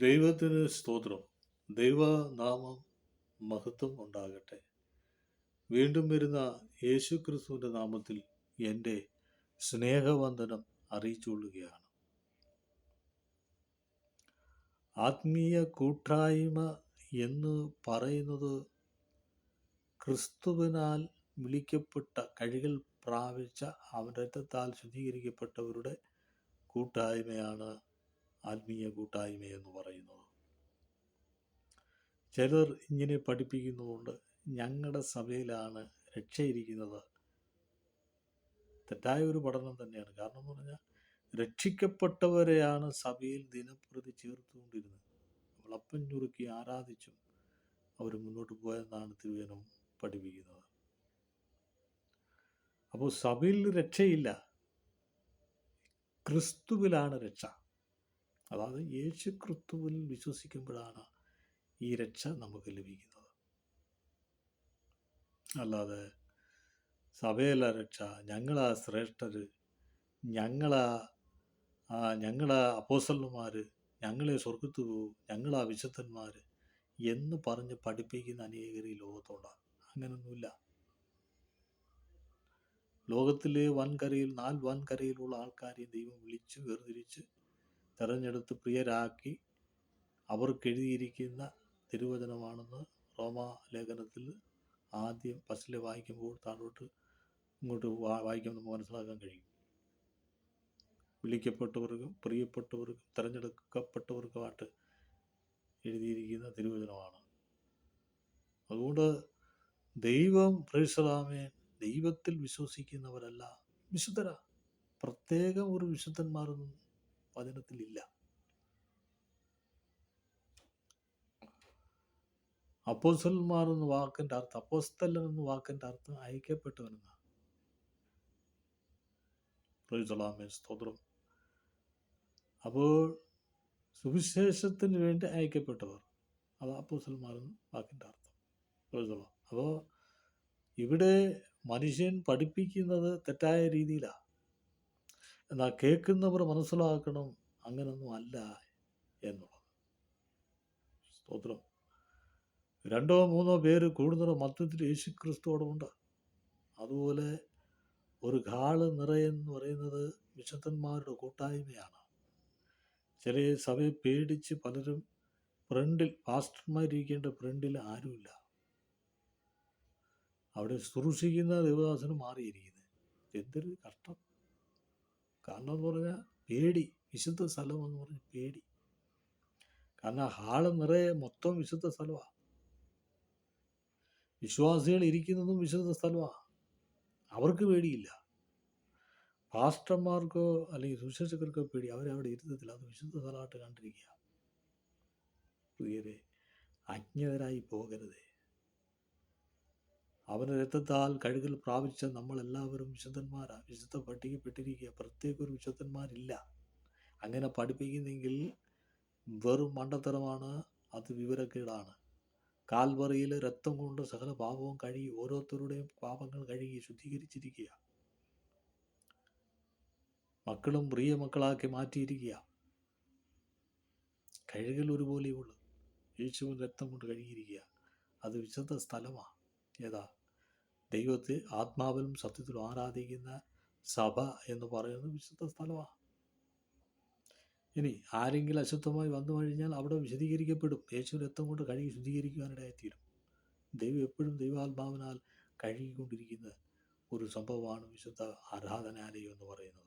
ദൈവത്തിന് സ്തോത്രം. ദൈവനാമം മഹത്വം ഉണ്ടാകട്ടെ. വീണ്ടും വരുന്ന യേശു ക്രിസ്തുവിന്റെ നാമത്തിൽ എന്റെ സ്നേഹവന്ദനം അറിയിച്ചുകൊള്ളുകയാണ്. ആത്മീയ കൂട്ടായ്മ എന്ന് പറയുന്നത് ക്രിസ്തുവിനാൽ വിളിക്കപ്പെട്ട കഴികൾ പ്രാപിച്ച അവന്റെ രക്തത്താൽ ശുദ്ധീകരിക്കപ്പെട്ടവരുടെ കൂട്ടായ്മയാണ് ആത്മീയ കൂട്ടായ്മ എന്ന് പറയുന്നത്. ചിലർ ഇങ്ങനെ പഠിപ്പിക്കുന്നതുകൊണ്ട് ഞങ്ങളുടെ സഭയിലാണ് രക്ഷയിരിക്കുന്നത്. തെറ്റായ ഒരു പഠനം തന്നെയാണ്. കാരണം എന്ന് പറഞ്ഞാൽ രക്ഷിക്കപ്പെട്ടവരെയാണ് സഭയിൽ ദിനപ്രതി ചേർത്തുകൊണ്ടിരുന്നത്. നമ്മൾ ചുരുക്കി ആരാധിച്ചും അവർ മുന്നോട്ട് പോയെന്നാണ് തിരുവനം പഠിപ്പിക്കുന്നത്. അപ്പോൾ സഭയിൽ രക്ഷയില്ല. ക്രിസ്തുവിലാണ് രക്ഷ. അതായത് യേശു ക്രിസ്തുവിൽ വിശ്വസിക്കുമ്പോഴാണ് ഈ രക്ഷ നമുക്ക് ലഭിക്കുന്നത്. അല്ലാതെ സഭയല്ല രക്ഷ ഞങ്ങളാ ശ്രേഷ്ഠർ ഞങ്ങളാ ഞങ്ങളാ അപ്പോസലന്മാർ ഞങ്ങളെ സ്വർഗത്ത് പോവും ഞങ്ങളാ വിശുദ്ധന്മാർ എന്ന് പറഞ്ഞ് പഠിപ്പിക്കുന്ന അനേകർ ഈ ലോകത്തോടാണ് അങ്ങനൊന്നുമില്ല. ലോകത്തിലെ വൻകരയിൽ നാല് വൻകരയിലുള്ള ആൾക്കാരെ ദൈവം വിളിച്ച് വേർതിരിച്ച് തെരഞ്ഞെടുത്ത് പ്രിയരാക്കി അവർക്ക് എഴുതിയിരിക്കുന്ന തിരുവചനമാണെന്ന് റോമാ ലേഖനത്തിൽ ആദ്യം ഫസ്റ്റിൽ വായിക്കുമ്പോൾ താഴോട്ട് ഇങ്ങോട്ട് വായിക്കുമ്പോൾ നമുക്ക് മനസ്സിലാക്കാൻ കഴിയും. വിളിക്കപ്പെട്ടവർക്കും പ്രിയപ്പെട്ടവർക്കും തിരഞ്ഞെടുക്കപ്പെട്ടവർക്കുമായിട്ട് എഴുതിയിരിക്കുന്ന തിരുവചനമാണ്. അതുകൊണ്ട് ദൈവം പ്രേക്ഷതാമേ ദൈവത്തിൽ വിശ്വസിക്കുന്നവരല്ല. വിശുദ്ധരാ. പ്രത്യേകം ഒരു വിശുദ്ധന്മാരൊന്നും വചനത്തിലില്ല അപ്പോസ്റ്റലന്മാർ എന്ന വാക്കിന്റെ അർത്ഥം അപ്പോസ്തലൻ എന്ന വാക്കിന്റെ അർത്ഥം അയക്കപ്പെട്ടവനെന്നാണ് പ്രൈസലാമേ സ്തോത്രം. അപ്പോൾ സുവിശേഷത്തിന് വേണ്ടി അയക്കപ്പെട്ടവർ അത് അപ്പോസ്റ്റലന്മാർ എന്ന വാക്കിന്റെ അർത്ഥം. പ്രൈസലാം അപ്പോൾ ഇവിടെ മനുഷ്യൻ പഠിപ്പിക്കുന്നത് തെറ്റായ രീതിയിലാണ് എന്നാൽ കേൾക്കുന്നവർ മനസ്സിലാക്കണം അങ്ങനൊന്നും അല്ല എന്നുള്ളത്. സ്തോത്രം. രണ്ടോ മൂന്നോ പേര് കൂടുന്നവർ മധ്യത്തിൽ യേശു ക്രിസ്തുവോടുമുണ്ട് അതുപോലെ ഒരു ഗാൾ നിറയെന്ന് പറയുന്നത് വിശുദ്ധന്മാരുടെ കൂട്ടായ്മയാണ്. ചില സഭയെ പേടിച്ച് പലരും ഫ്രണ്ടിൽ പാസ്റ്റർമാരിക്കേണ്ട ഫ്രണ്ടിൽ ആരുമില്ല. അവിടെ ശുശ്രൂഷിക്കുന്ന ദേവദാസന് മാറിയിരിക്കുന്നത് എന്തൊരു കഷ്ടം. കാരണം എന്ന് പറഞ്ഞാൽ പേടി വിശുദ്ധ സ്ഥലം എന്ന് പറഞ്ഞാൽ പേടി. കാരണം ഹാൾ നിറയെ മൊത്തം വിശുദ്ധ സ്ഥലമാണ് വിശ്വാസികൾ ഇരിക്കുന്നതും വിശുദ്ധ സ്ഥലമാണ് അവർക്ക് പേടിയില്ല. പാസ്റ്റർമാർക്കോ അല്ലെങ്കിൽ സുശേഷകർക്കോ പേടി. അവരവിടെ ഇരുത്തത്തില്ല. അത് വിശുദ്ധ സ്ഥലമായിട്ട് കണ്ടിരിക്കുക. പ്രിയരെ അജ്ഞരായി പോകരുതേ. അവന്റെ രക്തത്താൽ കഴുകൽ പ്രാപിച്ച നമ്മളെല്ലാവരും വിശുദ്ധന്മാരാണ് വിശുദ്ധ പട്ടികപ്പെട്ടിരിക്കുക. പ്രത്യേക ഒരു വിശുദ്ധന്മാരില്ല. അങ്ങനെ പഠിപ്പിക്കുന്നെങ്കിൽ വെറും മണ്ടത്തരമാണ്. അത് വിവരക്കേടാണ്. കാൽവറയിൽ രക്തം കൊണ്ട് സകല പാപവും കഴുകി ഓരോരുത്തരുടെയും പാപങ്ങൾ കഴുകി ശുദ്ധീകരിച്ചിരിക്കുക. മക്കളും പ്രിയ മക്കളാക്കി മാറ്റിയിരിക്കുക. കഴുകൽ ഒരുപോലെയുള്ളൂ. യേശുവിൻ രക്തം കൊണ്ട് കഴുകിയിരിക്കുക. അത് വിശുദ്ധ സ്ഥലമാണ് ഏതാ? ദൈവത്തെ ആത്മാവിലും സത്യത്തിലും ആരാധിക്കുന്ന സഭ എന്ന് പറയുന്നത് വിശുദ്ധ സ്ഥലമാണ്. ഇനി ആരെങ്കിലും അശുദ്ധമായി വന്നു കഴിഞ്ഞാൽ അവിടെ വിശദീകരിക്കപ്പെടും. യേശു രക്തം കൊണ്ട് കഴുകി ശുദ്ധീകരിക്കുവാനിടയായിത്തീരും ദൈവം എപ്പോഴും ദൈവാത്മാവിനാൽ കഴുകിക്കൊണ്ടിരിക്കുന്ന ഒരു സംഭവമാണ് വിശുദ്ധ ആരാധനാലയം എന്ന് പറയുന്നത്.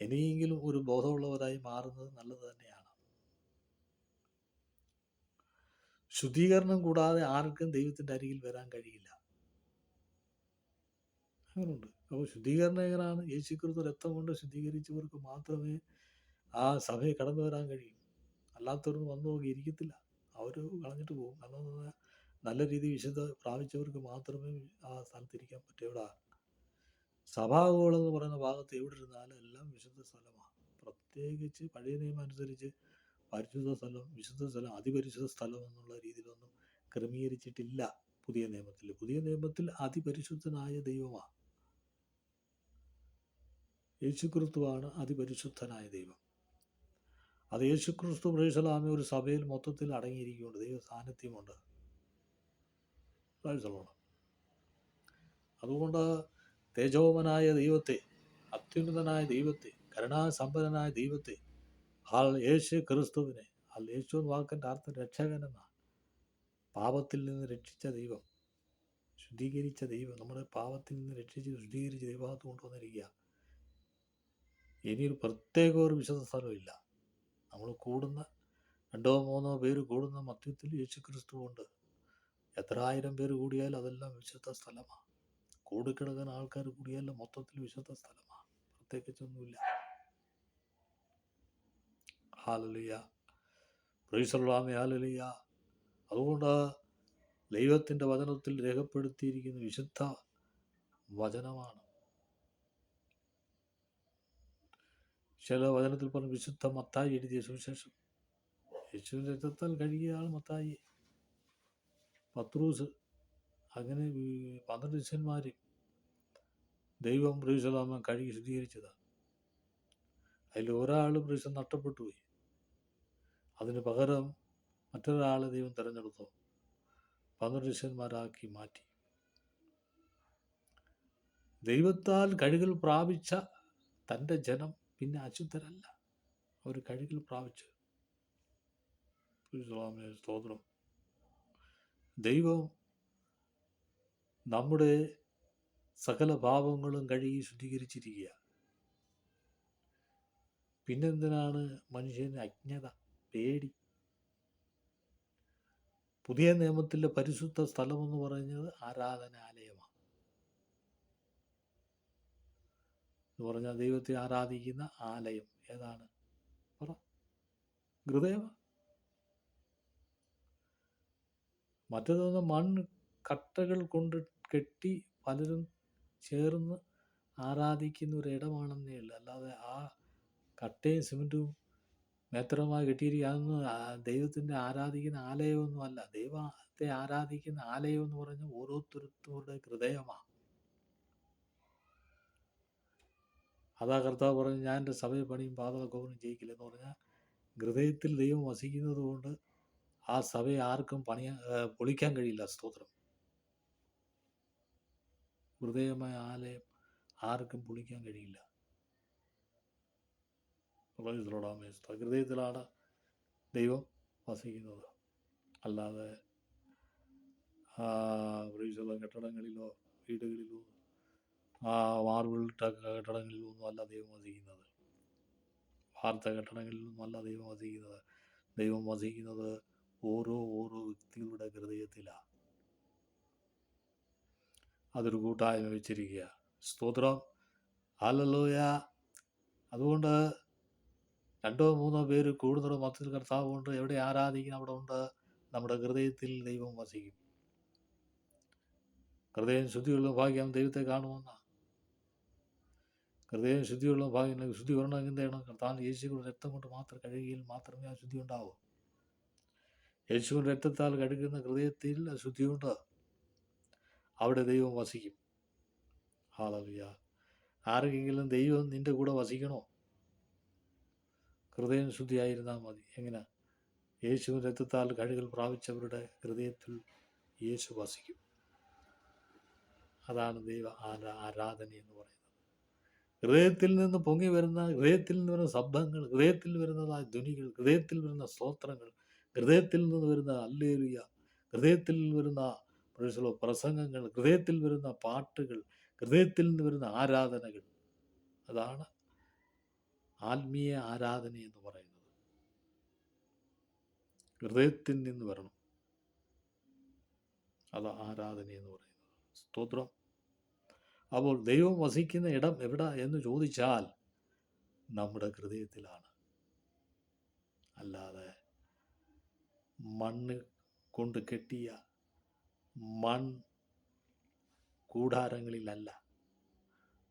ഇനിയെങ്കിലും ഒരു ബോധമുള്ളവരായി മാറുന്നത് നല്ലത് തന്നെയാണ്. ശുദ്ധീകരണം കൂടാതെ ആർക്കും ദൈവത്തിന്റെ അരികിൽ വരാൻ കഴിയില്ല. അങ്ങനെയുണ്ട് അപ്പോൾ ശുദ്ധീകരണം എങ്ങനെയാണ് യേശുക്രിസ്തു രക്തം കൊണ്ട് ശുദ്ധീകരിച്ചവർക്ക് മാത്രമേ ആ സഭയെ കടന്നു വരാൻ കഴിയൂ. അല്ലാത്തവർക്ക് വന്നു നോക്കി ഇരിക്കത്തില്ല. അവർ കളഞ്ഞിട്ട് പോകും. കാരണം നല്ല രീതിയിൽ വിശുദ്ധ പ്രാപിച്ചവർക്ക് മാത്രമേ ആ സ്ഥലത്തിരിക്കാൻ പറ്റൂ. എവിടെ? സഭാഗോളം എന്ന് പറയുന്ന ഭാഗത്ത് എവിടെ ഇരുന്നാലും എല്ലാം വിശുദ്ധ സ്ഥലമാണ് പ്രത്യേകിച്ച് പഴയ നിയമം അനുസരിച്ച് പരിശുദ്ധ സ്ഥലം വിശുദ്ധ സ്ഥലം അതിപരിശുദ്ധ സ്ഥലം എന്നുള്ള രീതിയിലൊന്നും ക്രമീകരിച്ചിട്ടില്ല പുതിയ നിയമത്തിൽ. പുതിയ നിയമത്തിൽ അതിപരിശുദ്ധനായ ദൈവമാണ് യേശുക്രിസ്തുവാണ് അതിപരിശുദ്ധനായ ദൈവം. അത് യേശുക്രിസ്തു പ്രൈസലാമി ഒരു സഭയിൽ മൊത്തത്തിൽ അടങ്ങിയിരിക്കുന്നുണ്ട്. ദൈവ സാന്നിധ്യമുണ്ട് അതുകൊണ്ട് തേജോമനായ ദൈവത്തെ അത്യുന്നതനായ ദൈവത്തെ കരുണാസമ്പന്നനായ ദൈവത്തെ ആൾ യേശു ക്രിസ്തുവിനെ ആൾ യേശു എന്ന വാക്കിന്റെ അർത്ഥം രക്ഷകൻ എന്നാണ് പാപത്തിൽ നിന്ന് രക്ഷിച്ച ദൈവം ശുദ്ധീകരിച്ച ദൈവം നമ്മുടെ പാപത്തിൽ നിന്ന് രക്ഷിച്ച് ശുദ്ധീകരിച്ച് ദൈവഭാഗത്ത് കൊണ്ടുവന്നിരിക്കുക. ഇനിയൊരു പ്രത്യേക ഒരു വിശുദ്ധ സ്ഥലമില്ല നമ്മൾ കൂടുന്ന രണ്ടോ മൂന്നോ പേര് കൂടുന്ന മധ്യത്തിൽ യേശു ക്രിസ്തു ഉണ്ട്. എത്ര ആയിരം പേര് കൂടിയാലും അതെല്ലാം വിശുദ്ധ സ്ഥലമാണ് കൂടിക്കിടക്കുന്ന ആൾക്കാർ കൂടിയാലും മൊത്തത്തിൽ വിശുദ്ധ സ്ഥലമാണ് പ്രത്യേകിച്ചൊന്നുമില്ല. ഹാലലിയ. പ്രൈസല്ലാമി ഹാലലിയ. അതുകൊണ്ട് ദൈവത്തിന്റെ വചനത്തിൽ രേഖപ്പെടുത്തിയിരിക്കുന്ന വിശുദ്ധ വചനമാണ്. ചില വചനത്തിൽ പറഞ്ഞ വിശുദ്ധ മത്തായി എഴുതിയ സുവിശേഷം. യേശുവിന്റെ രക്തത്താൽ കഴുകിയ ആൾ മത്തായി. പത്രൂസ് അങ്ങനെ പന്ത്രണ്ട് ശിഷ്യന്മാർ ദൈവം പ്രീസലാമൻ കഴുകി ശുദ്ധീകരിച്ചതാണ്. അതിൽ ഒരാൾ പ്രീസം നഷ്ടപ്പെട്ടു പോയി. അതിന് പകരം മറ്റൊരാളെ ദൈവം തിരഞ്ഞെടുത്തു? പന്ത്രണ്ട് ശിഷ്യന്മാരാക്കി മാറ്റി. ദൈവത്താൽ കഴുകൽ പ്രാപിച്ച തന്റെ ജനം പിന്നെ അശുദ്ധരല്ല. അവർ കഴുകൽ പ്രാപിച്ചു. സ്തോത്രം. ദൈവം നമ്മുടെ സകല പാപങ്ങളും കഴുകി ശുദ്ധീകരിച്ചിരിക്കുക പിന്നെന്തിനാണ് മനുഷ്യന് അജ്ഞത? പേടി. പുതിയ നിയമത്തിലെ പരിശുദ്ധ സ്ഥലമെന്ന് പറയുന്നത് ആരാധനാലയമാണ് എന്ന് പറഞ്ഞാൽ ദൈവത്തെ ആരാധിക്കുന്ന ആലയം ഏതാണ്? പറ. ഹൃദയം മറ്റേതൊന്ന് മണ്ണ് കട്ടകൾ കൊണ്ട് കെട്ടി പലരും ചേർന്ന് ആരാധിക്കുന്ന ഒരു ഇടമാണെന്നേ ഉള്ളൂ. അല്ലാതെ ആ കട്ടയും സിമെന്റും മേത്രമായി കെട്ടിയിരിക്കുക ദൈവത്തിന്റെ ആരാധിക്കുന്ന ആലയമൊന്നും അല്ല ദൈവത്തെ ആരാധിക്കുന്ന ആലയം എന്ന് പറഞ്ഞാൽ ഓരോരുത്തരുടെ ഹൃദയമാണ്. അതാ കർത്താവ് പറഞ്ഞു ഞാൻ എന്റെ സഭയെ പണിയും പാതക ഗോപനം ജയിക്കില്ല എന്ന് പറഞ്ഞാൽ ഹൃദയത്തിൽ ദൈവം വസിക്കുന്നത് കൊണ്ട് ആ സഭയെ ആർക്കും പണിയാൻ പൊളിക്കാൻ കഴിയില്ല. സ്തോത്രം. ഹൃദയമായ ആലയം ആർക്കും പൊളിക്കാൻ കഴിയില്ല. ഹൃദയത്തിലാണ് ദൈവം വസിക്കുന്നത്. അല്ലാതെ ബ്രീസുള്ള കെട്ടിടങ്ങളിലോ വീടുകളിലോ ആ മാർബിൾ കെട്ടിടങ്ങളിലോ ഒന്നും അല്ല ദൈവം വസിക്കുന്നത്. വാർത്ത കെട്ടിടങ്ങളിലൊന്നും അല്ല ദൈവം വസിക്കുന്നത്. ദൈവം വസിക്കുന്നത് ഓരോ ഓരോ വ്യക്തികളുടെ ഹൃദയത്തിലാണ് അതൊരു കൂട്ടായ്മ വെച്ചിരിക്കുക സ്തോത്രം. അല്ലല്ലോയ അതുകൊണ്ട് രണ്ടോ മൂന്നോ പേര് കൂടുതലോ മറ്റൊരു കർത്താവുണ്ട് എവിടെ ആരാധിക്കുന്ന അവിടെ ഉണ്ട്. നമ്മുടെ ഹൃദയത്തിൽ ദൈവം വസിക്കും. ഹൃദയം ശുദ്ധിയുള്ള ഭാഗ്യം ദൈവത്തെ കാണുമെന്ന. ഹൃദയം ശുദ്ധിയുള്ള ഭാഗ്യം ശുദ്ധി വരണമെങ്കിൽ എന്ത് ചെയ്യണം? കർത്താവ് യേശുവിന്റെ രക്തം കൊണ്ട് മാത്രം കഴുകിയിൽ മാത്രമേ ആ ശുദ്ധി ഉണ്ടാവൂ. യേശുവിന്റെ രക്തത്താൽ കഴുകുന്ന ഹൃദയത്തിൽ ശുദ്ധിയുണ്ട്. അവിടെ ദൈവം വസിക്കും. ഹാളവിയ ആർക്കെങ്കിലും ദൈവം നിന്റെ കൂടെ വസിക്കണോ? ഹൃദയം ശുദ്ധിയായിരുന്നാൽ മതി. എങ്ങനെ? യേശുവിന്റെ രക്തത്താൽ കഴുകൽ പ്രാപിച്ചവരുടെ ഹൃദയത്തിൽ യേശു വസിക്കും. അതാണ് ദൈവ ആരാധന എന്ന് പറയുന്നത്. ഹൃദയത്തിൽ നിന്ന് പൊങ്ങി വരുന്ന ഹൃദയത്തിൽ നിന്ന് വരുന്ന ശബ്ദങ്ങൾ ഹൃദയത്തിൽ വരുന്നതായ ധ്വനികൾ ഹൃദയത്തിൽ വരുന്ന സ്തോത്രങ്ങൾ ഹൃദയത്തിൽ നിന്ന് വരുന്ന അല്ലേലിയ ഹൃദയത്തിൽ വരുന്ന പ്രസംഗങ്ങൾ ഹൃദയത്തിൽ വരുന്ന പാട്ടുകൾ ഹൃദയത്തിൽ നിന്ന് വരുന്ന ആരാധനകൾ. അതാണ് ആത്മീയ ആരാധന എന്ന് പറയുന്നത്. ഹൃദയത്തിൽ നിന്ന് വരണം. അത് ആരാധന എന്ന് പറയുന്നത്. സ്തോത്രം. അപ്പോൾ ദൈവം വസിക്കുന്ന ഇടം എവിടെ എന്ന് ചോദിച്ചാൽ നമ്മുടെ ഹൃദയത്തിലാണ്. അല്ലാതെ മണ്ണ് കൊണ്ട് കെട്ടിയ മൺ കൂടാരങ്ങളിലല്ല.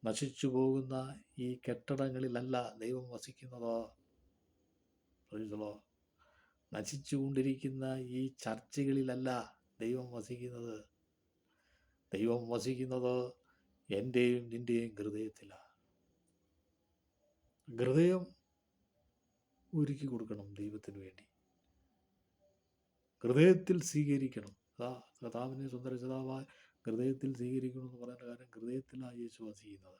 നശിച്ചു പോകുന്ന ഈ കെട്ടിടങ്ങളിലല്ല ദൈവം വസിക്കുന്നതോ. പ്രൈസലോ നശിച്ചുകൊണ്ടിരിക്കുന്ന ഈ ചർച്ചകളിലല്ല ദൈവം വസിക്കുന്നത്. ദൈവം വസിക്കുന്നത് എന്റെയും നിന്റെയും ഹൃദയത്തിലാണ്. ഹൃദയം ഒരുക്കി കൊടുക്കണം ദൈവത്തിന് വേണ്ടി. ഹൃദയത്തിൽ സ്വീകരിക്കണം. അതാ കഥാവിനെ സുന്ദരചതാവായ ഹൃദയത്തിൽ സ്വീകരിക്കണമെന്ന് പറയുന്ന കാര്യം ഹൃദയത്തിലാണ് യേശു വസിക്കുന്നത്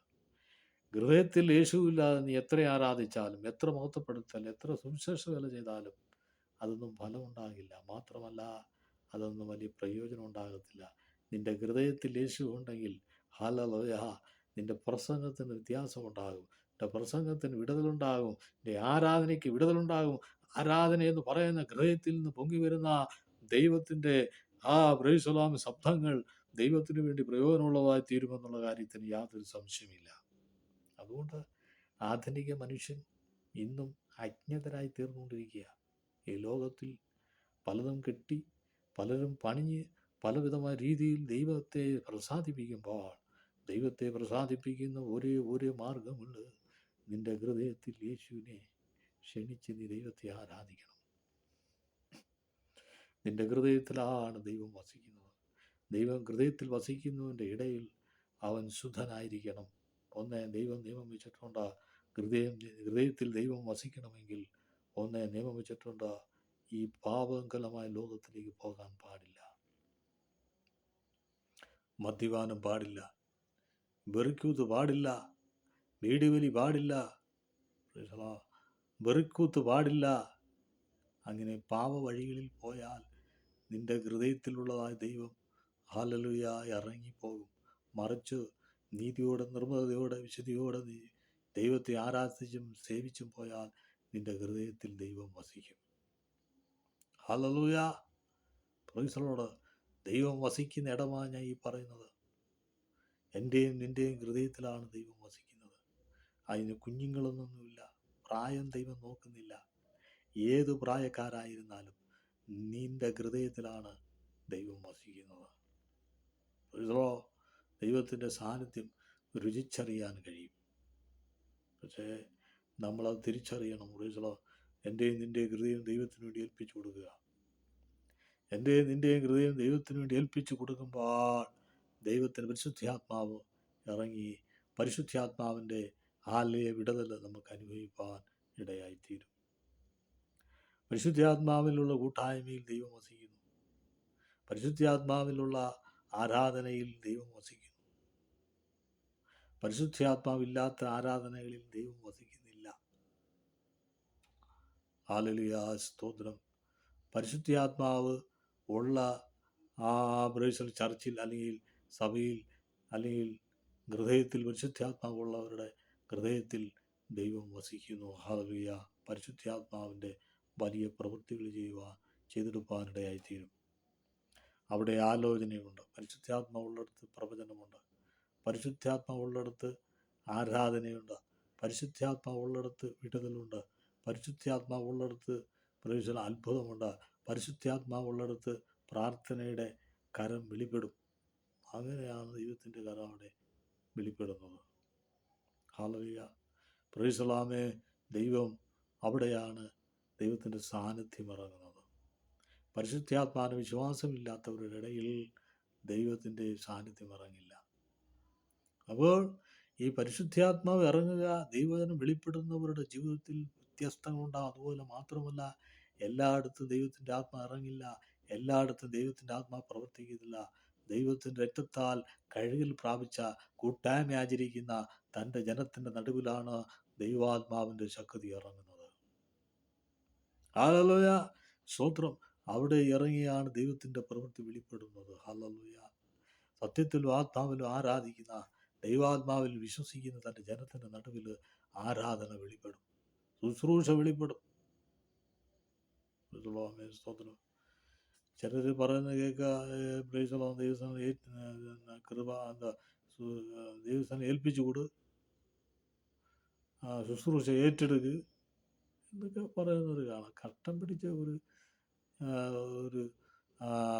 ഹൃദയത്തിൽ യേശുവില്ലാതെ നീ എത്ര ആരാധിച്ചാലും എത്ര മഹത്വപ്പെടുത്താലും എത്ര സുവിശേഷ വില ചെയ്താലും അതൊന്നും ഫലമുണ്ടാകില്ല മാത്രമല്ല അതൊന്നും വലിയ പ്രയോജനം ഉണ്ടാകത്തില്ല. നിന്റെ ഹൃദയത്തിൽ യേശു ഉണ്ടെങ്കിൽ ഹലലോയ നിന്റെ പ്രസംഗത്തിന് വ്യത്യാസമുണ്ടാകും നിന്റെ പ്രസംഗത്തിന് വിടുതലുണ്ടാകും നിന്റെ ആരാധനയ്ക്ക് വിടുതലുണ്ടാകും ആരാധന എന്ന് പറയുന്ന ഹൃദയത്തിൽ നിന്ന് പൊങ്ങി വരുന്ന ദൈവത്തിന്റെ ആ ബ്രൈസ്വലാമി ശബ്ദങ്ങൾ ദൈവത്തിന് വേണ്ടി പ്രയോജനമുള്ളതായി തീരുമെന്നുള്ള കാര്യത്തിന് യാതൊരു സംശയമില്ല അതുകൊണ്ട് ആധുനിക മനുഷ്യൻ ഇന്നും അജ്ഞതരായി തീർന്നുകൊണ്ടിരിക്കുക ഈ ലോകത്തിൽ പലതും കെട്ടി പലരും പണിഞ്ഞ് പലവിധമായ രീതിയിൽ ദൈവത്തെ പ്രസാദിപ്പിക്കുമ്പോൾ ദൈവത്തെ പ്രസാദിപ്പിക്കുന്ന ഒരേ ഒരേ മാർഗമുണ്ട്. നിന്റെ ഹൃദയത്തിൽ യേശുവിനെ ക്ഷണിച്ച് നീ ദൈവത്തെ ആരാധിക്കണം. നിന്റെ ഹൃദയത്തിലാണ് ദൈവം വസിക്കുന്നത്. ദൈവം ഹൃദയത്തിൽ വസിക്കുന്നതിന്റെ ഇടയിൽ അവൻ ശുദ്ധനായിരിക്കണം. ഒന്ന് ദൈവം നിയമം വെച്ചിട്ടുണ്ട് ഹൃദയം ഹൃദയത്തിൽ ദൈവം വസിക്കണമെങ്കിൽ ഒന്ന് നിയമം വെച്ചിട്ടുണ്ട് ഈ പാപകലമായ ലോകത്തിലേക്ക് പോകാൻ പാടില്ല. മദ്യപാനം പാടില്ല. വെറുക്കൂത്ത് പാടില്ല. വീടുവലി പാടില്ല. വെറുക്കൂത്ത് പാടില്ല. അങ്ങനെ പാപ വഴികളിൽ പോയാൽ നിന്റെ ഹൃദയത്തിലുള്ളതായ ദൈവം ഹാലലുയായി ഇറങ്ങിപ്പോകും. മറിച്ച് നീതിയോടെ നിർമ്മതയോടെ വിശുദ്ധിയോടെ നീ ദൈവത്തെ ആരാധിച്ചും സേവിച്ചും പോയാൽ നിന്റെ ഹൃദയത്തിൽ ദൈവം വസിക്കും. ഹാലലൂയ പ്രൊഫസറോട് ദൈവം വസിക്കുന്ന ഇടമാണ് ഞാൻ ഈ പറയുന്നത്. എന്റെയും നിന്റെയും ഹൃദയത്തിലാണ് ദൈവം വസിക്കുന്നത്. അതിന് കുഞ്ഞുങ്ങളൊന്നൊന്നുമില്ല പ്രായം ദൈവം നോക്കുന്നില്ല. ഏത് പ്രായക്കാരായിരുന്നാലും നിന്റെ ഹൃദയത്തിലാണ് ദൈവം വസിക്കുന്നത്. പ്രൊഫസറോ ദൈവത്തിന്റെ സാന്നിധ്യം രുചിച്ചറിയാൻ കഴിയും. പക്ഷേ നമ്മളത് തിരിച്ചറിയണം. പ്രൊഫസറോ എന്റെയും നിന്റെയും ഹൃദയം ദൈവത്തിന് വേണ്ടി ഏൽപ്പിച്ചു കൊടുക്കുക. എന്റെയും നിന്റെയും ഹൃദയം ദൈവത്തിന് വേണ്ടി ഏൽപ്പിച്ചു കൊടുക്കുമ്പോൾ ദൈവത്തിന് പരിശുദ്ധാത്മാവ് ഇറങ്ങി പരിശുദ്ധാത്മാവിന്റെ ആലയ വിടതൽ നമുക്ക് അനുഭവിപ്പാൻ ഇടയായിത്തീരും. പരിശുദ്ധാത്മാവിലുള്ള കൂട്ടായ്മയിൽ ദൈവം വസിക്കുന്നു. പരിശുദ്ധാത്മാവിലുള്ള ആരാധനയിൽ ദൈവം വസിക്കുന്നു. പരിശുദ്ധാത്മാവില്ലാത്ത ആരാധനകളിൽ ദൈവം വസിക്കുന്നില്ല. ആലലിയ സ്തോത്രം. പരിശുദ്ധാത്മാവ് ഉള്ള ആ പ്രവേശന ചർച്ചിൽ അല്ലെങ്കിൽ സഭയിൽ അല്ലെങ്കിൽ ഹൃദയത്തിൽ പരിശുദ്ധാത്മാവുള്ളവരുടെ ഹൃദയത്തിൽ ദൈവം വസിക്കുന്നു. ഹാലലിയ പരിശുദ്ധാത്മാവിന്റെ വലിയ പ്രവൃത്തികൾ ചെയ്യുവാൻ ചെയ്തെടുപ്പാനിടയായിത്തീരും അവിടെ ആലോചനയുണ്ട്. പരിശുദ്ധാത്മാവുള്ളിടത്ത് പ്രവചനമുണ്ട്. പരിശുദ്ധാത്മാവുള്ളിടത്ത് ആരാധനയുണ്ട്. പരിശുദ്ധാത്മാവുള്ളിടത്ത് വിടുതലുണ്ട്. പരിശുദ്ധാത്മാവുള്ളിടത്ത് പ്രവേശന അത്ഭുതമുണ്ട്. പരിശുദ്ധാത്മാവുള്ളിടത്ത് പ്രാർത്ഥനയുടെ കരം വെളിപ്പെടും. അങ്ങനെയാണ് ദൈവത്തിന്റെ കരം അവിടെ വെളിപ്പെടുന്നത്. ഹാലറിയ പ്രവേശലാമേ ദൈവം അവിടെയാണ് ദൈവത്തിന്റെ സാന്നിധ്യം ഇറങ്ങുന്നത്. പരിശുദ്ധാത്മാന വിശ്വാസമില്ലാത്തവരുടെ ഇടയിൽ ദൈവത്തിന്റെ സാന്നിധ്യം ഇറങ്ങില്ല. അപ്പോൾ ഈ പരിശുദ്ധാത്മാവ് ഇറങ്ങുക ദൈവജനം വെളിപ്പെടുന്നവരുടെ ജീവിതത്തിൽ വ്യത്യസ്തങ്ങളുണ്ടാകും അതുപോലെ മാത്രമല്ല എല്ലായിടത്തും ദൈവത്തിന്റെ ആത്മ ഇറങ്ങില്ല എല്ലായിടത്തും ദൈവത്തിന്റെ ആത്മാ പ്രവർത്തിക്കുന്നില്ല. ദൈവത്തിന്റെ രക്തത്താൽ കഴുകിൽ പ്രാപിച്ച കൂട്ടായ്മ ആചരിക്കുന്ന തന്റെ ജനത്തിന്റെ നടുവിലാണ് ദൈവാത്മാവിന്റെ ശക്തി ഇറങ്ങുന്നത്. ആലോചന സ്വത്രം അവിടെ ഇറങ്ങിയാണ് ദൈവത്തിന്റെ പ്രവൃത്തി വെളിപ്പെടുന്നത്. ഹലലുയ സത്യത്തിലും ആത്മാവിലും ആരാധിക്കുന്ന ദൈവാത്മാവിൽ വിശ്വസിക്കുന്ന തന്റെ ജനത്തിന്റെ നടുവിൽ ആരാധന വെളിപ്പെടും. ശുശ്രൂഷ വെളിപ്പെടും. സ്തോത്രം. ചിലർ പറയുന്നത് കേൾക്കുക ദൈവസ്ഥാനം കൃപ എന്താ ദൈവസ്ഥാനം ഏൽപ്പിച്ചു കൊടു. ശുശ്രൂഷ ഏറ്റെടുക്ക്. എന്നൊക്കെ പറയുന്നത് കാണാം. കഷ്ടം പിടിച്ച ഒരു ഒരു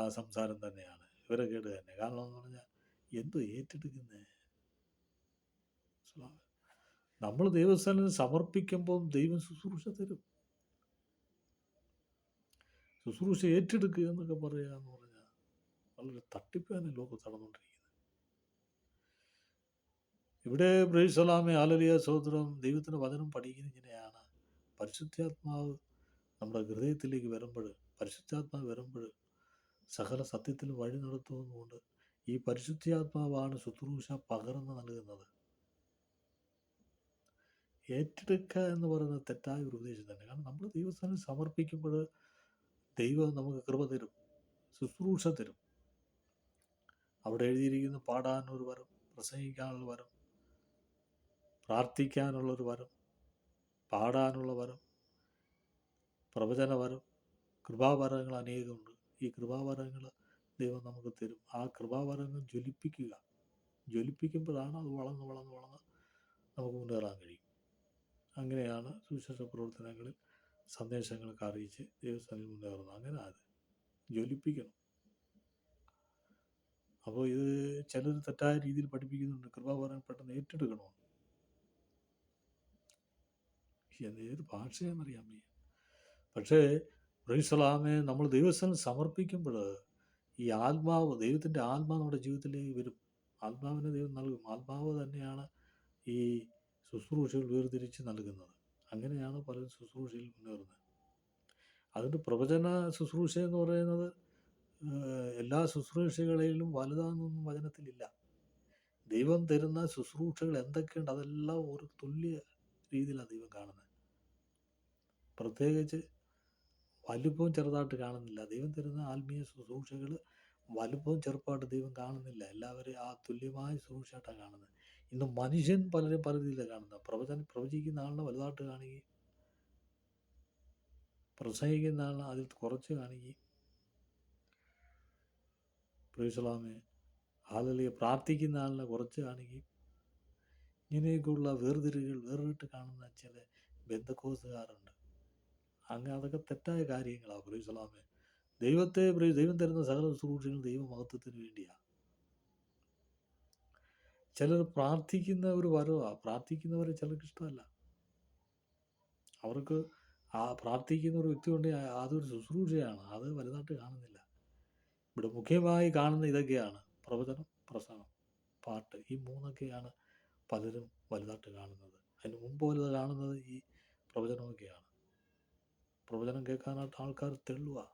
സംസാരം തന്നെയാണ്. ഇവരെ കേട്ട് തന്നെ. കാരണം എന്ന് പറഞ്ഞാൽ എന്തോ ഏറ്റെടുക്കുന്നേ? നമ്മൾ ദൈവസ്ഥാനത്ത് സമർപ്പിക്കുമ്പോൾ ദൈവം ശുശ്രൂഷ തരും. ശുശ്രൂഷ ഏറ്റെടുക്കുക എന്നൊക്കെ പറയുക എന്ന് പറഞ്ഞാൽ വളരെ തട്ടിപ്പാണ് ലോകത്ത് നടന്നുകൊണ്ടിരിക്കുന്നത്. ഇവിടെ ബ്രൈസലാമെ ആലലിയ സഹോദരം ദൈവത്തിന്റെ വചനം പഠിക്കുന്ന ഇങ്ങനെയാണ്. പരിശുദ്ധാത്മാവ് നമ്മുടെ ഹൃദയത്തിലേക്ക് വരുമ്പോൾ പരിശുദ്ധാത്മാവ് വരുമ്പോൾ സകല സത്യത്തിൽ വഴി നടത്തുന്നതുകൊണ്ട് ഈ പരിശുദ്ധാത്മാവാണ് ശുശ്രൂഷ പകർന്ന് നൽകുന്നത്. ഏറ്റെടുക്കുക എന്ന് പറയുന്നത് തെറ്റായ ഒരു ഉപദേശം തന്നെ. കാരണം നമ്മൾ ദൈവസ്ഥാനം സമർപ്പിക്കുമ്പോൾ ദൈവം നമുക്ക് കൃപ തരും ശുശ്രൂഷ തരും. അവിടെ എഴുതിയിരിക്കുന്ന പാടാനൊരു വരം പ്രസംഗിക്കാനുള്ള വരം പ്രാർത്ഥിക്കാനുള്ളൊരു വരം പാടാനുള്ള വരം പ്രവചന വരം കൃപാവരങ്ങൾ അനേകമുണ്ട്. ഈ കൃപാവരങ്ങൾ ദൈവം നമുക്ക് തരും. ആ കൃപാവരങ്ങൾ ജ്വലിപ്പിക്കുക. ജ്വലിപ്പിക്കുമ്പോഴാണ് അത് വളർന്ന് വളർന്ന് വളർന്ന് നമുക്ക് മുന്നേറാൻ കഴിയും. അങ്ങനെയാണ് സുവിശേഷ പ്രവർത്തനങ്ങളിൽ സന്ദേശങ്ങളൊക്കെ അറിയിച്ച് ദൈവസ്ഥാനിൽ മുന്നേറുന്നത്. അങ്ങനെ അത് ജ്വലിപ്പിക്കണം. അപ്പോൾ ഇത് ചിലർ തെറ്റായ രീതിയിൽ പഠിപ്പിക്കുന്നുണ്ട്. കൃപാവരം പെട്ടെന്ന് ഏറ്റെടുക്കണമെന്ന് ഏത് ഭാഷയാണെന്നറിയാൻ വയ്യ. പക്ഷേ പ്രൈസലാമെ നമ്മൾ ദൈവസ്ഥലം സമർപ്പിക്കുമ്പോൾ ഈ ആത്മാവ് ദൈവത്തിന്റെ ആത്മാവ് നമ്മുടെ ജീവിതത്തിലേക്ക് വരും. ആത്മാവിനെ ദൈവം നൽകും. ആത്മാവ് തന്നെയാണ് ഈ ശുശ്രൂഷകൾ വേർതിരിച്ച് നൽകുന്നത്. അങ്ങനെയാണ് പലരും ശുശ്രൂഷയിൽ മുന്നേറുന്നത്. അതുകൊണ്ട് പ്രവചന ശുശ്രൂഷ എന്ന് പറയുന്നത് എല്ലാ ശുശ്രൂഷകളിലും വലുതാണെന്നൊന്നും വചനത്തിലില്ല. ദൈവം തരുന്ന ശുശ്രൂഷകൾ എന്തൊക്കെയുണ്ട്? അതെല്ലാം ഒരു തുല്യ രീതിയിലാണ് ദൈവം കാണുന്നത്. പ്രത്യേകിച്ച് വലുപ്പവും ചെറുതായിട്ട് കാണുന്നില്ല. ദൈവം തരുന്ന ആത്മീയ ശുശ്രൂഷകൾ വലുപ്പവും ചെറുപ്പമായിട്ട് ദൈവം കാണുന്നില്ല. എല്ലാവരെയും ആ തുല്യമായ ശുശ്രൂഷയായിട്ടാണ് കാണുന്നത്. ഇന്ന് മനുഷ്യൻ പലരും പല രീതിയിലാണ് കാണുന്നത്. പ്രവചന പ്രവചിക്കുന്ന ആളിനെ വലുതായിട്ട് കാണുകയും പ്രസംഗിക്കുന്ന ആളിനെ അതിൽ കുറച്ച് കാണുകയും പ്രൈസലാമെ ഹാലലിയെ. പ്രാർത്ഥിക്കുന്ന ആളിനെ കുറച്ച് കാണുകയും ഇങ്ങനെയൊക്കെയുള്ള വേർതിരികൾ വേറിട്ട് കാണുന്ന ചില ബന്ധക്കോസുകാരുണ്ട്. അങ്ങനെ അതൊക്കെ തെറ്റായ കാര്യങ്ങളാണ് പ്രൈസലാമെ ദൈവത്തെ പ്രൈ- ദൈവം തരുന്ന സകല ശുശ്രൂഷകൾ ദൈവമഹത്വത്തിന് വേണ്ടിയാണ് ചിലർ പ്രാർത്ഥിക്കുന്ന ഒരു വരവാ. പ്രാർത്ഥിക്കുന്നവരെ ചിലർക്ക് ഇഷ്ടമല്ല. അവർക്ക് ആ പ്രാർത്ഥിക്കുന്ന ഒരു വ്യക്തി കൊണ്ട് അതൊരു ശുശ്രൂഷയാണ്. അത് വലുതായിട്ട് കാണുന്നില്ല. ഇവിടെ മുഖ്യമായി കാണുന്ന ഇതൊക്കെയാണ് പ്രവചനം പ്രസംഗം പാട്ട്. ഈ മൂന്നൊക്കെയാണ് പലരും വലുതായിട്ട് കാണുന്നത്. അതിന് മുമ്പ് വലുത് കാണുന്നത് ഈ പ്രവചനമൊക്കെയാണ്. പ്രവചനം കേൾക്കാനായിട്ട് ആൾക്കാർ തെള്ളുക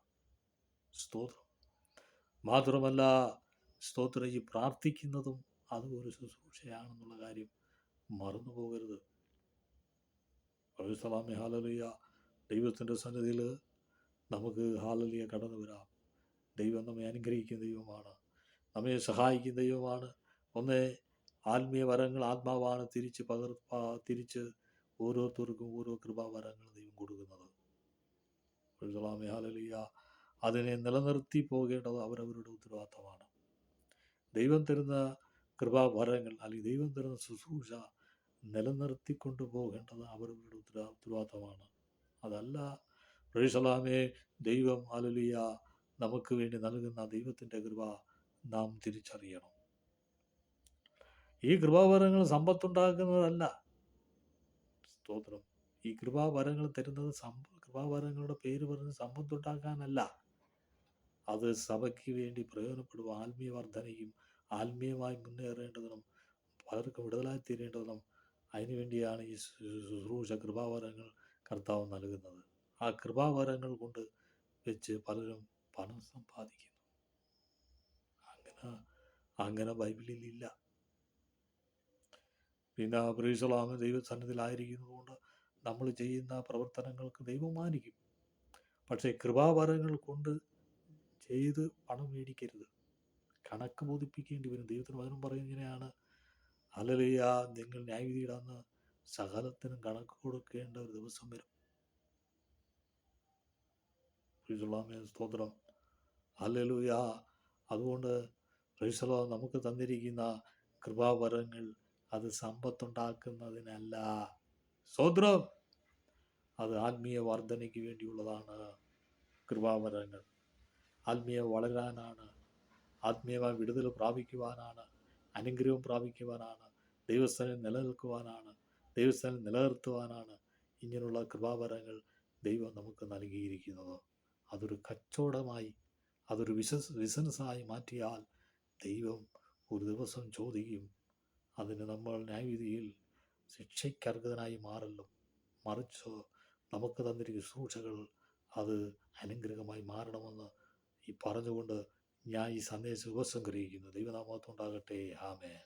സ്തോത്രം. മാത്രമല്ല സ്തോത്രം ഈ പ്രാർത്ഥിക്കുന്നതും അതും ഒരു ശുശ്രൂഷയാണെന്നുള്ള കാര്യം മറന്നു പോകരുത്. സലാമി ഹാലലിയ ദൈവത്തിന്റെ സന്നിധിയിൽ നമുക്ക് ഹാലലിയ കടന്നു വരാം. ദൈവം നമ്മെ അനുഗ്രഹിക്കുന്ന ദൈവമാണ്. നമ്മെ സഹായിക്കുന്ന ദൈവമാണ്. ഒന്ന് ആത്മീയ വരങ്ങൾ ആത്മാവാണ് തിരിച്ച് പകർ പ- തിരിച്ച് ഓരോരുത്തർക്കും ഓരോ കൃപാവരങ്ങൾ ദൈവം കൊടുക്കുന്നത്. സലാമി ഹാലലിയ അതിനെ നിലനിർത്തി പോകേണ്ടത് അവരവരുടെ ഉത്തരവാദിത്തമാണ്. ദൈവം തരുന്ന കൃപാവരങ്ങൾ അല്ലെങ്കിൽ ദൈവം തരുന്ന ശുശ്രൂഷ നിലനിർത്തി പോകേണ്ടത് അവരവരുടെ ഉത്തര ഉത്തരവാദിത്തമാണ്. അതല്ല പ്രേഷലാമേ ദൈവം അലലിയ നമുക്ക് വേണ്ടി നൽകുന്ന ദൈവത്തിന്റെ കൃപ നാം തിരിച്ചറിയണം. ഈ കൃപാവരങ്ങൾ സമ്പത്തുണ്ടാക്കുന്നതല്ല സ്തോത്രം. ഈ കൃപാവരങ്ങൾ തരുന്നത് സമ്പ കൃപാവരങ്ങളുടെ പേര് പറഞ്ഞ് സമ്പത്തുണ്ടാക്കാനല്ല. അത് സഭയ്ക്ക് വേണ്ടി പ്രയോജനപ്പെടും ആത്മീയ വർധനയും ആത്മീയമായി മുന്നേറേണ്ടതിനും പലർക്കും വിടുതലായി തീരേണ്ടതിനും അതിനുവേണ്ടിയാണ് ഈ ശുശ്രൂഷ കൃപാവരങ്ങൾ കർത്താവ് നൽകുന്നത്. ആ കൃപാവരങ്ങൾ കൊണ്ട് വെച്ച് പലരും പണം സമ്പാദിക്കുന്നു. അങ്ങനെ അങ്ങനെ ബൈബിളിൽ ഇല്ല. പിന്നെ പ്രീസലാമ ദൈവസന്നിധിയിലായിരിക്കുന്നതുകൊണ്ട് നമ്മൾ ചെയ്യുന്ന പ്രവർത്തനങ്ങൾക്ക് ദൈവം മാനിക്കും പക്ഷേ കൃപാവരങ്ങൾ കൊണ്ട് ചെയ്ത് പണം മേടിക്കരുത്. കണക്ക് ബോധിപ്പിക്കേണ്ടി വരും. ദൈവത്തിന് വചനം പറയുന്നതിനെയാണ് അലലിയ നിങ്ങൾ ന്യായവിധിയിടാന്ന് സകലത്തിനും കണക്ക് കൊടുക്കേണ്ട ഒരു ദിവസം വരും. സ്തോത്രം. അലലുയ അതുകൊണ്ട് റീസലോ നമുക്ക് തന്നിരിക്കുന്ന കൃപാവരങ്ങൾ അത് സമ്പത്തുണ്ടാക്കുന്നതിനല്ല. സ്തോത്രം. അത് ആത്മീയ വർധനയ്ക്ക് വേണ്ടിയുള്ളതാണ് കൃപാവരങ്ങൾ. ആത്മീയ വളരാനാണ് ആത്മീയമായി വിടുതൽ പ്രാപിക്കുവാനാണ് അനുഗ്രഹം പ്രാപിക്കുവാനാണ് ദൈവസ്ഥനെ നിലനിൽക്കുവാനാണ് ദൈവസ്ഥനെ നിലനിർത്തുവാനാണ് ഇങ്ങനെയുള്ള കൃപാവരങ്ങൾ ദൈവം നമുക്ക് നൽകിയിരിക്കുന്നത്. അതൊരു കച്ചവടമായി അതൊരു ബിസിനസ് ബിസിനസ്സായി മാറ്റിയാൽ ദൈവം ഒരു ദിവസം ചോദിക്കും അതിന് നമ്മൾ ന്യായവിധിയിൽ ശിക്ഷയ്ക്കർഹതനായി മാറല്ലോ മറിച്ച് നമുക്ക് തന്നിരിക്കുന്ന ശുശ്രൂഷകൾ അത് അനുഗ്രഹമായി മാറണമെന്ന് ഈ പറഞ്ഞുകൊണ്ട് ഞാൻ ഈ സന്ദേശം ഉപസംഗ്രഹിക്കുന്നു ദൈവനാമത്തുണ്ടാകട്ടെ ആമേൻ.